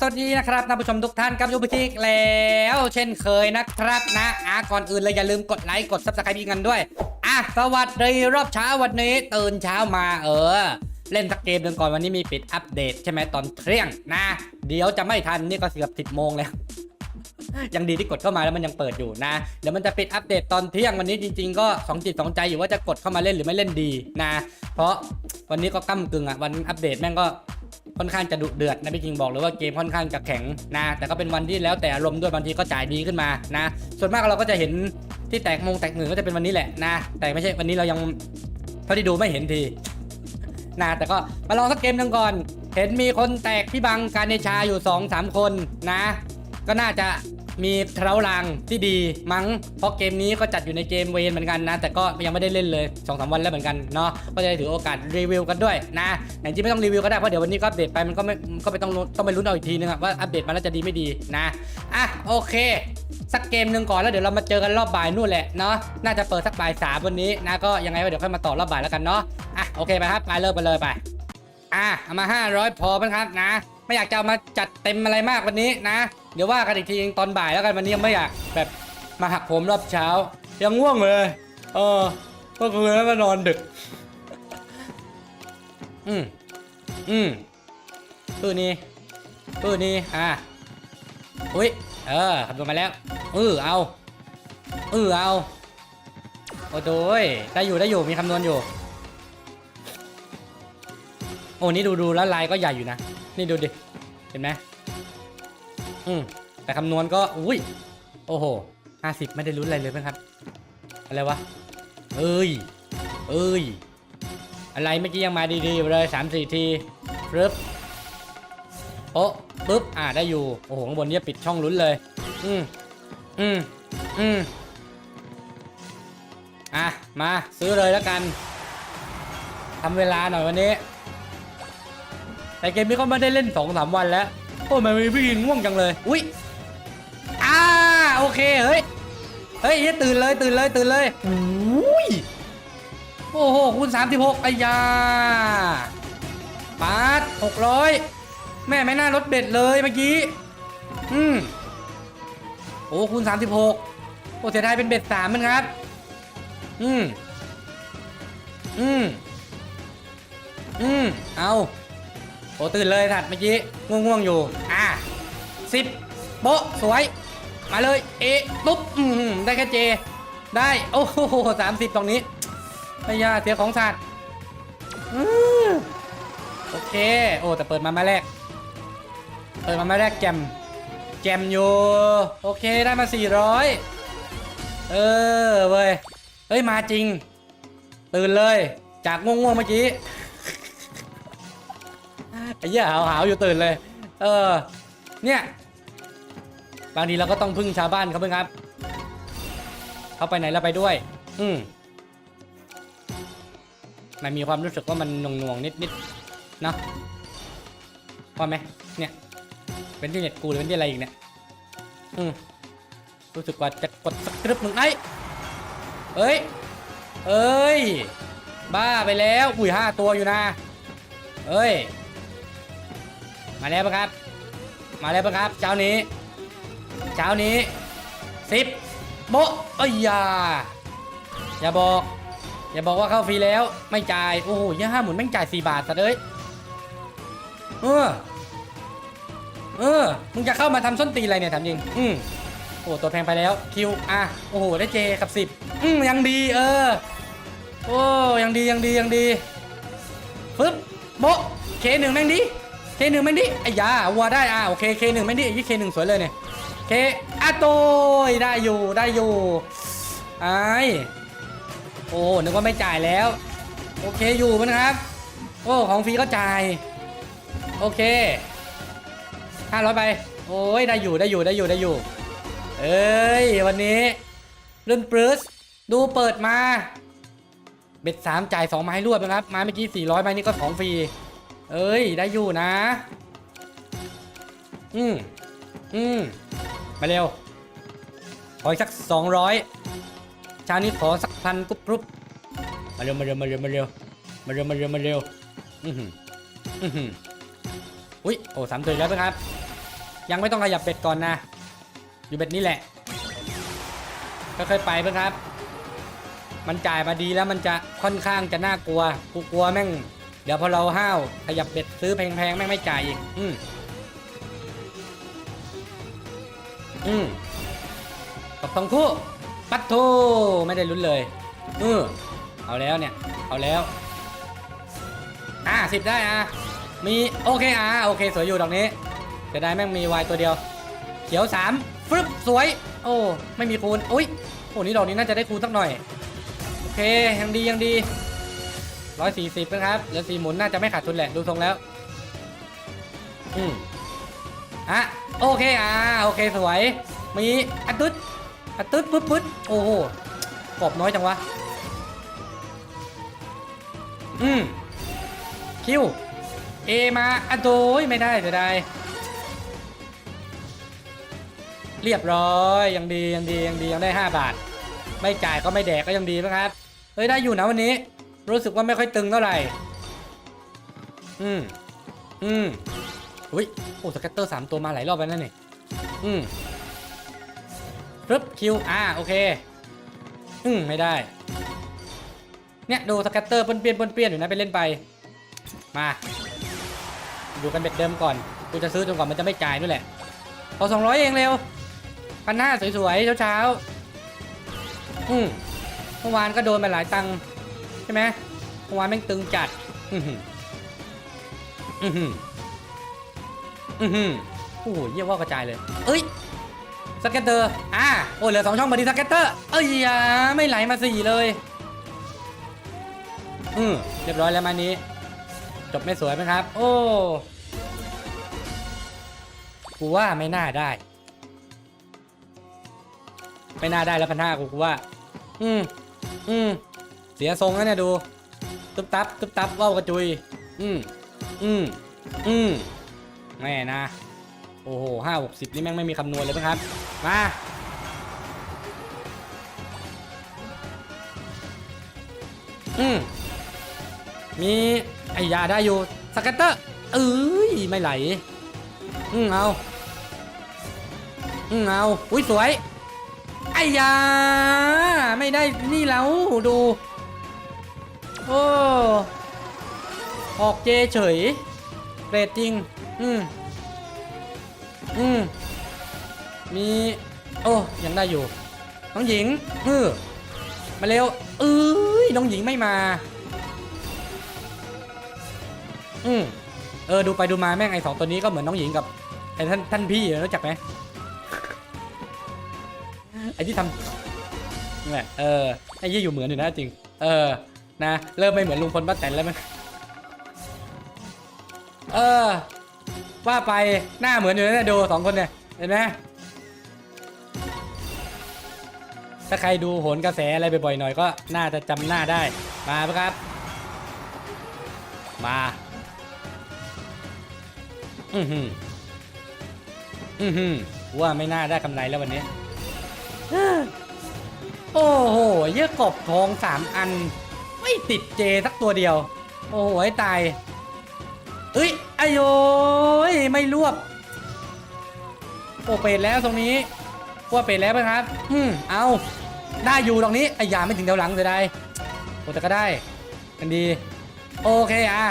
สวัสดีนะครับท่านผู้ชมทุกท่านกับยูพิทิกแล้วเช่นเคยนะครับนะอะก่อนอื่นเลยอย่าลืมกดไลค์กดซับสไครต์กันด้วยอะสวัสดีรอบเช้าวันนี้ตื่นเช้ามาเออ เล่นสักเกมหนึ่งก่อนวันนี้มีปิดอัปเดตใช่ไหมตอนเที่ยงนะ เดี๋ยวจะไม่ทันนี่ก็เกือบสิบโมงแล้วยังดีที่กดเข้ามาแล้วมันยังเปิดอยู่นะ เดี๋ยวมันจะปิดอัปเดตตอนเที่ยงวันนี้จริง ๆ ก็สองจิตสองใจอยู่ว่าจะกดเข้ามาเล่นหรือไม่เล่นดีนะ เพราะวันนี้ก็ก้ากึ่งอะวันอัปเดตแม่งก็ ค่อนข้างจะดุเดือดนะพี่คิงบอกเลยว่าเกมค่อนข้างจะแข็งนะแต่ก็เป็นวันที่แล้วแต่อารมณ์ด้วยบางทีก็จ่ายดีขึ้นมานะ ส่วนมากเราก็จะเห็นที่แตกมงแตกหนึ่งก็จะเป็นวันนี้แหละนะ แต่ไม่ใช่วันนี้เรายังเท่าที่ดูไม่เห็นทีนะแต่ก็มาลองสักเกมหนึ่งก่อน เห็นมีคนแตกพี่บังการเนชาอยู่2อสามคนนะ ก็น่าจะ มีเท้าลางที่ดีมั้ง เพราะเกมนี้ก็จัดอยู่ในเกมเวนเหมือนกันนะ แต่ก็ยังไม่ได้เล่นเลย2อสวันแล้วเหมือนกันเนาะ ก็จะได้ถือโอกาสรีวิวกันด้วยนะแต่จริงๆไม่ต้องรีวิวก็ได้เพราะเดี๋ยววันนี้ก็อัปเดตไปมันก็ไม่ก็ไม่ต้องต้องไปลุ้นเอาอีกทีนึงว่าอัปเดตมาแล้วจะดีไม่ดีนะอะโอเคสักเกมหนึ่งก่อนแล้วเดี๋ยวเรามาเจอกันรอบบ่ายนู่นแหละเนาะน่าจะเปิดสักบ่ายสามวันนี้นะก็ยังไงก็เดี๋ยวค่อยมาต่อรอบบ่ายแล้วกันเนาะอะโอเคไปครับไปเริ่มไปเลยไปอะเอามา 500 พอมั้งครับนะ ไม่อยากจะเอามาจัดเต็มอะไรมากวันนี้นะ เดี๋ยวว่ากันอีกทีตอนบ่ายแล้วกันวันนี้ยังไม่อยากแบบมาหักผมรอบเช้า ยังง่วงเลย เออก็คือแล้วก็นอนดึก อืมอืมตู้นี้ตู้นี้อะอุ้ยเออคำนวณมาแล้วเออเอาเออเอาโอ้โดยได้อยู่ได้อยู่มีคำนวณอยู่ โอ้นี่ดูดูแล้วลายก็ใหญ่อยู่นะ นี่ดูดิ เห็นไหม อืมแต่คำนวณก็ อุ้ย โอ้โหห้าสิบไม่ได้ลุ้นอะไรเลยไหมครับ อะไรวะ เอ้ย เอ้ย อะไรเมื่อกี้ยังมาดีๆอยู่เลยสามสี่ทีปึ๊บโป๊ะปึ๊บ อ่าได้อยู่ โอ้โห ข้างบนเนี่ยปิดช่องลุ้นเลย อืมอืมอืมอะ มาซื้อเลยแล้วกันทำเวลาหน่อยวันนี้ แต่เกมนี้ก็ไม่ได้เล่น2องสามวันแล้ว โอ้ยมันมีพี่ยิงง่วงจังเลย อุ้ยอ่าโอเคเฮ้ยเฮ้ย เฮ้ยตื่นเลยตื่นเลยตื่นเลยอุ้ยโอ้โหคูณ36ไอ้ยาปาด600 แม่ไม่น่ารถเบ็ดเลยเมื่อกี้ อืมโอ้คูณ36 โอ้เสียดายเป็นเบ็ดสามมันครับ อืมอืมอืมเอา โอ้ตื่นเลยถัดเมื่อกี้ง่วงๆอยู่ อะสิบโบะสวย มาเลย เอปุ๊บได้แค่เจ ได้ โอ้โหสามสิบตรงนี้ไม่ยาเสียของสัตว์อโอเค โอ้แต่เปิดมามาแรก เปิดมามาแรกแจมแจมอยู่ โอเคได้มา 400 เออเว้ย เฮ้ย มาจริง ตื่นเลย จากง่วงๆเมื่อกี้ ไอ้เหี้ยหาวหาวอยู่ตื่นเลย เออ เนี่ย บางทีเราก็ต้องพึ่งชาวบ้านเขาเพิ่งครับ เขาไปไหนเราไปด้วย อืมมันมีความรู้สึกว่ามันหน่วงๆนิดๆเนาะพอไหมเนี่ย เป็นที่เน็ตกูหรือเป็นที่อะไรอีกเนี่ย อืมรู้สึกว่าจะกดสักริปมึงไอ้เอ้ย เอ้ย บ้าไปแล้ว อุ้ยห้าตัวอยู่นะ เอ้ย มาแล้วปะครับ มาแล้วปะครับเช้านี้เช้านี้สิบโบเอ้ยอย่าอย่าบอก อย่าบอกว่าเข้าฟรีแล้ว ไม่จ่าย โอ้โหยี่ห้าหมุนแม่งจ่ายสี่บาทซะเลยเออ เออ มึงจะเข้ามาทำส้นตีนอะไรเนี่ยถามจริง อืมโอ้ตัวแพงไปแล้ว คิว อะ โอ้โห ได้เจกับสิบอืมยังดี เออ โอ้ยังดียังดียังดีฟึบโบเคหนึ่งแม่งดี เคหนึ่งแม่งดิไอ้ยาวัวได้อะโอเคเคหนึ่งแม่งดิไอ้ยี่เคหนึ่งสวยเลยเนี่ยเคอะโตยได้อยู่ได้อยู่ไอ้โอ้นึกว่าไม่จ่ายแล้ว โอเคอยู่มันครับ โอ้ของฟรีก็จ่าย โอเคห้าร้อยไป โอ้ยได้อยู่ได้อยู่ได้อยู่ได้อยู่ เอ้ยวันนี้รื่องปรืสดูเปิดมา เบ็ดสามจ่ายสองไม้รวดนะครับ ไม้เมื่อกี้สี่ร้อยไม้นี้ก็ของฟรี เอ้ย ได้อยู่นะ อืมอืมมาเร็ว ขออีกสักสองร้อยชานี้ขอสักพันกรุ๊บกรุ๊บมาเร็วมาเร็วมาเร็วมาเร็วมาเร็วมาเร็วมาเร็วอือหืออือหืออุ้ยโอ้สามตัวแล้วนครับ ยังไม่ต้องขยับเบ็ดก่อนนะ อยู่เบ็ดนี้แหละค่อยๆไปเพื่อนครับ มันจ่ายมาดีแล้วมันจะค่อนข้างจะน่ากลัวกูกลัวแม่ง เดี๋ยวพอเราห้าวขยับเบ็ดซื้อแพงๆแม่งไม่จ่ายอีก อืมอืมตบตองคู่ ปัดโทไม่ได้ลุ้นเลยเออเอาแล้วเนี่ย เอาแล้ว อะสิบได้อะ มีโอเคอะโอเค สวยอยู่ดอกนี้จะได้แม่งมีวายตัวเดียว เขียวสามฟึบสวย โอ้ ไม่มีคูณ อุ้ยโอ้นี่ดอกนี้น่าจะได้คูณสักหน่อย โอเค ยังดียังดี ร้อยสี่สิบนะครับเหลือสี่หมุนน่าจะไม่ขาดทุนแหละดูทรงแล้ว อืมอะโอเคอะโอเคสวย มีอัดตึ๊ดอัดตึ๊ดปึ๊บปึ๊ดโอ้โหกรอบน้อยจังวะ อืมคิวเอมาอะโดยไม่ได้จะได้เรียบร้อยยังดียังดียังดียังได้ 5 บาท ไม่จ่ายก็ไม่แดกก็ยังดีนะครับ เฮ้ยได้อยู่นะวันนี้ รู้สึกว่าไม่ค่อยตึงเท่าไหร่ อืม อืมอุ้ย โอ้สเก็ตเตอร์สามตัวมาหลายรอบแล้วนั่นนี่ อืมปึ๊บคิว อ่า โอเค อืม ไม่ได้ เนี่ย ดูสเก็ตเตอร์เปลี่ยนเปี้ยนเปนเปี้ยนอยู่นะไปเล่นไป มา ดูกันเบ็ดเดิมก่อน กูจะซื้อจนกว่ามันจะไม่จ่ายด้วยแหละพอสองร้อยเองเร็วพันห้าสวยๆ เช้าๆ อืมเมื่อวานก็โดนไปหลายตังค์ ใช่ไหมเมื่อวานแม่งตึงจัด อือหืออือหืออือหือโอ้โหเยี่ยว่ากระจายเลย เอ้ยสเก็ตเตอร์อ่าโอ้เหลือสองช่องพอดีสเก็ตเตอร์เอ้ยอย่าไม่ไหลมาสี่เลยอืมเรียบร้อยแล้วมานี้ จบไม่สวยไหมครับ โอ้กูว่าไม่น่าได้ ไม่น่าได้แล้วพันห้ากูกูว่า อืมอืม เสียทรงแล้วเนี่ยดูตุ๊บตับตุ๊บตับว่าวกระจุย อืมอืมอืมแม่นะ โอ้โหห้าหกสิบนี่แม่งไม่มีคำนวณเลยไหมครับ มาอืมมีไอ้ยาได้อยู่สกัตเตอร์เอ้ยไม่ไหล อืมเอาอืมเอาอุ้ยสวยไอ้ยา ไม่ได้นี่แล้วดู โอ้ออกเจเฉยเรตจริงอืม อืม มี โอ้ ยังได้อยู่ น้องหญิงเออมาเร็วเอ้ยน้องหญิงไม่มา อืม เออ ดูไปดูมาแม่งไอสองตัวนี้ก็เหมือนน้องหญิงกับไอท่านท่านพี่รู้จักไหมไอที่ทำนี่แหละเออ ไอยี่อยู่เหมือนอยู่นะจริง เออ นะ เริ่มไม่เหมือนลุงพลป้าแตนแล้วมั้งเออ ว่าไปหน้าเหมือนอยู่นะดูสองคนเนี่ย เห็นไหมถ้าใครดูโหนกระแสอะไรบ่อยๆหน่อยก็น่าจะจำหน้าได้ มาปะครับ มา อือหืออือหือว่าไม่น่าได้กำไรแล้ววันนี้ โอ้โห เยอะกบทองสามอัน ไม่ติดเจสักตัวเดียว โอ้โหตายเอ้ยไอโยยไม่รวบโอเป็ดแล้วตรงนี้ว่าเป็ดแล้วไหมครับ อืมเอาได้อยู่ตรงนี้ไอ้ยาไม่ถึงแถวหลังเสียดายโอ้แต่ก็ได้กันดี โอเคอะ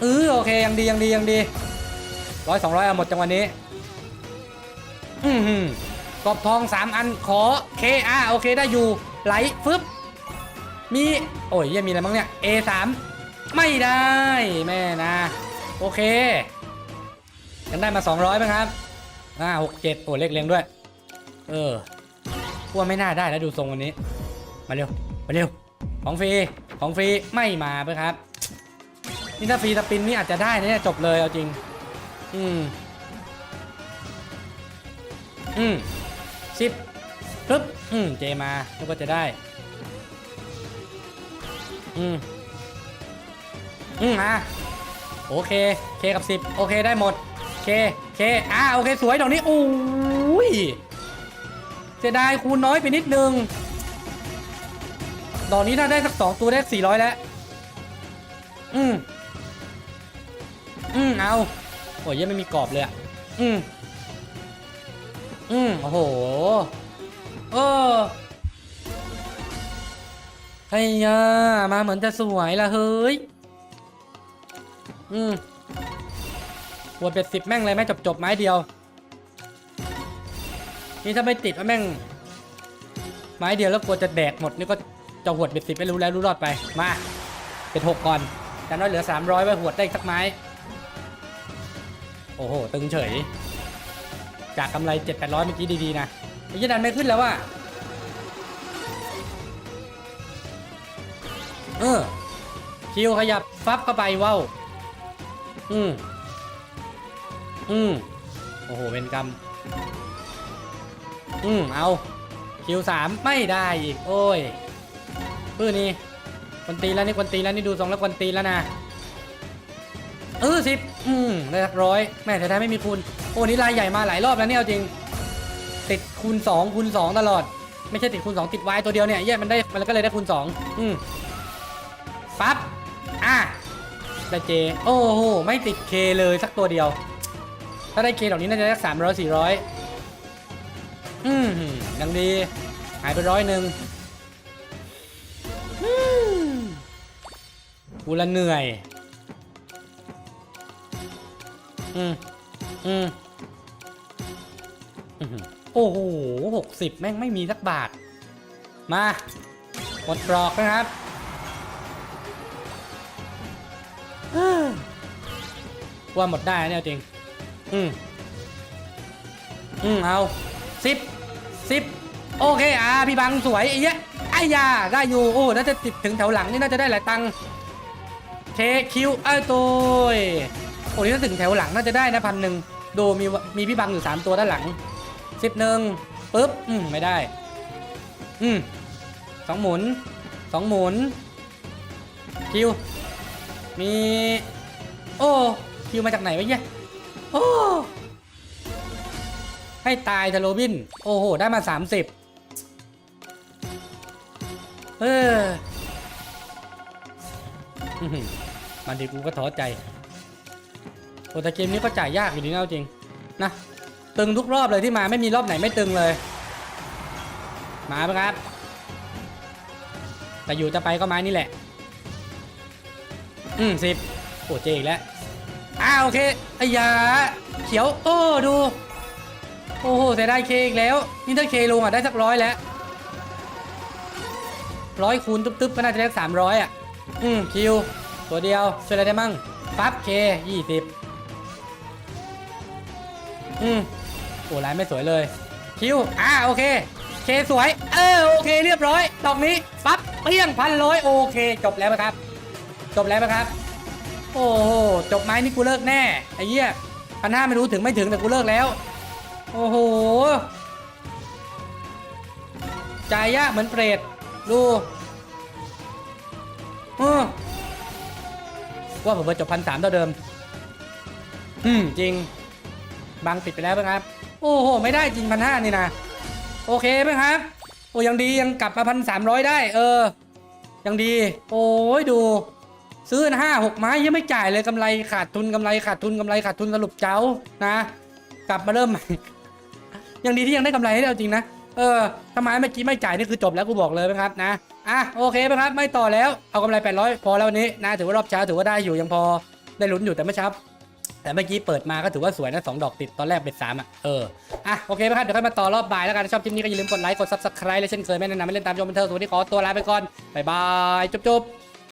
เออโอเคยังดียังดียังดีร้อยสองร้อยเอาหมดจังวะนี้ อืมหืมกรอบทองสามอันขอเคอะโอเคได้อยู่ไหลฟึบ มี โอ้ยยังมีอะไรบ้างเนี่ย A สามไม่ได้แม่นะ โอเคกันได้มา 200ไหมครับอ่าหกเจ็ดโอ้เลขเลี้ยงด้วย เออพวกไม่น่าได้แล้วดูทรงวันนี้ มาเร็ว มาเร็ว ของฟรี ของฟรี ไม่มาเพื่อครับ นี่ถ้าฟรีสปินนี่อาจจะได้นะเนี่ยจบเลยเอาจริง อืม อืมสิบปึ๊บ อืม เจมาแล้วก็จะได้ อืมอืมอะโอเค เคกับสิบโอเคได้หมด เค เค อะโอเคสวยดอกนี้โอ้ยเสียดายคูณน้อยไปนิดนึง ดอกนี้ถ้าได้สักสองตัวได้สี่ร้อยแล้ว อืมอืมเอา โอ้ยยังไม่มีกรอบเลยอะ อืมอืมโอ้โห เออ ไอ้ยามาเหมือนจะสวยละเฮ้ย อืมปวดเป็ดสิบแม่งเลยแม่จบจบไม้เดียว นี่ถ้าไม่ติดว่าแม่ง ไม้เดียวแล้วกลัวจะแดกหมดนี่ก็จะหวดเป็ดสิบไม่รู้แล้วรู้รอดไป มาเป็ดหกก่อนแต่น้อยเหลือสามร้อยไว้หวดได้สักไม้ โอ้โห ตึงเฉย จากกำไรเจ็ดแปดร้อยเมื่อกี้ดีๆนะไอ้ยี่ดันไม่ขึ้นแล้วว่ะ เออ คิวขยับฟับเข้าไปว้าวอืมอืมโอ้โหเป็นกรรมอืมเอา คิวสามไม่ได้อีก โอ้ยปื้นี่ควนตีแล้วนี่ควนตีแล้วนี่ดูทรงแล้วควนตีแล้วนะเออสิบอืมได้สักร้อยแม่แต่ถ้าไม่มีคูณโอ้นี่ลายใหญ่มาหลายรอบแล้วเนี่ยจริง ติดคูณ2คูณ2ตลอด ไม่ใช่ติดคูณ2ติดวายตัวเดียวเนี่ยเย้ยมันได้มันก็เลยได้คูณ2อืม ปั๊บ อะได้เจ โอ้โห ไม่ติดเคเลยสักตัวเดียว ถ้าได้เคเหล่านี้น่าจะได้สามร้อยสี่ร้อยอืมดังดี หายไปร้อยหนึ่งอืมกูละเหนื่อย อืม อืมอือหือโอ้โหหกสิบแม่งไม่มีสักบาท มาหมดกรอกนะครับ ว่าหมดได้เนี่ยจริง อืมอืมเอาสิบสิบโอเคอะพี่บังสวยไอ้เหี้ยไอ้ยาได้อยู่โอ้น่าจะติดถึงแถวหลังนี่น่าจะได้หลายตังค์เคคิวไอ้ตัวยโอ้นี่ถ้าถึงแถวหลังน่าจะได้นะพันหนึ่งดูมีมีพี่บังอยู่3ตัวด้านหลังสิบหนึ่งปุ๊บอืมไม่ได้ อืมสองหมุนสองหมุนคิวมี โอ้ คิวมาจากไหนวะเนี่ยโอ้ให้ตายเทโรบิน โอ้โห ได้มา 30 เอออื้ออมันดีกูก็ท้อใจ โอ้แต่เกมนี้ก็จ่ายยากอยู่ดีนะเอาจริง นะ ตึงทุกรอบเลยที่มาไม่มีรอบไหนไม่ตึงเลย มาปะครับ แต่อยู่จะไปก็ไม้นี่แหละ อืมสิบโอ้เจอีกแล้ว อ้าวโอเคไอ้ยาเขียวโอ้ดู โอ้โหเสียดายเคอีกแล้วนี่ถ้าเคลงอะได้สักร้อยแล้วร้อยคูณตึ๊บๆก็น่าจะได้สามร้อยอะ อืมคิว ตัวเดียวช่วยอะไรได้มั่งปั๊บเคยี่สิบอืมโอ้ลายไม่สวยเลย คิว อ่าโอเค เคสวย เออโอเคเรียบร้อยดอกนี้ปั๊บเปี้ยงพันร้อยโอเค จบแล้วไหมครับ จบแล้วไหมครับ โอ้โหจบไหมนี่กูเลิกแน่ไอ้เหี้ยพันห้าไม่รู้ถึงไม่ถึงแต่กูเลิกแล้ว โอ้โหจ่ายยากเหมือนเปรตดูอว่าผมจะจบพันสามเท่าเดิม อืมจริงบังปิดไปแล้วไหมครับ โอ้โห ไม่ได้จริงพันห้านี่นะ โอเคไหมครับ โอ้ยังดียังกลับมาพันสามร้อยได้ เออ ยังดี โอ้ยดู ซื้อห้าหกไม้ยังไม่จ่ายเลยกำไรขาดทุนกำไรขาดทุนกำไรขาดทุนสรุปเจ้านะ กลับมาเริ่มใหม่ยังดีที่ยังได้กำไรให้เราจริงนะเออถ้าไม้เมื่อกี้ไม่จ่ายนี่คือจบแล้วกูบอกเลยนะครับนะอะโอเคไหมครับไม่ต่อแล้วเอากำไร 800 พอแล้ววันนี้นะถือว่ารอบเช้าถือว่าได้อยู่ยังพอได้ลุ้นอยู่แต่ไม่ชับแต่เมื่อกี้เปิดมาก็ถือว่าสวยนะสองดอกติดตอนแรกเป็นสามอะเอออะโอเคไหมครับเดี๋ยวค่อยมาต่อรอบบ่ายแล้วกันชอบคลิปนี้ก็อย่าลืมกดไลค์กด subscribe เลยเช่นเคยไม่แนะนำไม่เล่นตามชมบันเทิงสวัสดีขอตัวลาไปก่อนบ๊ายบายจบๆ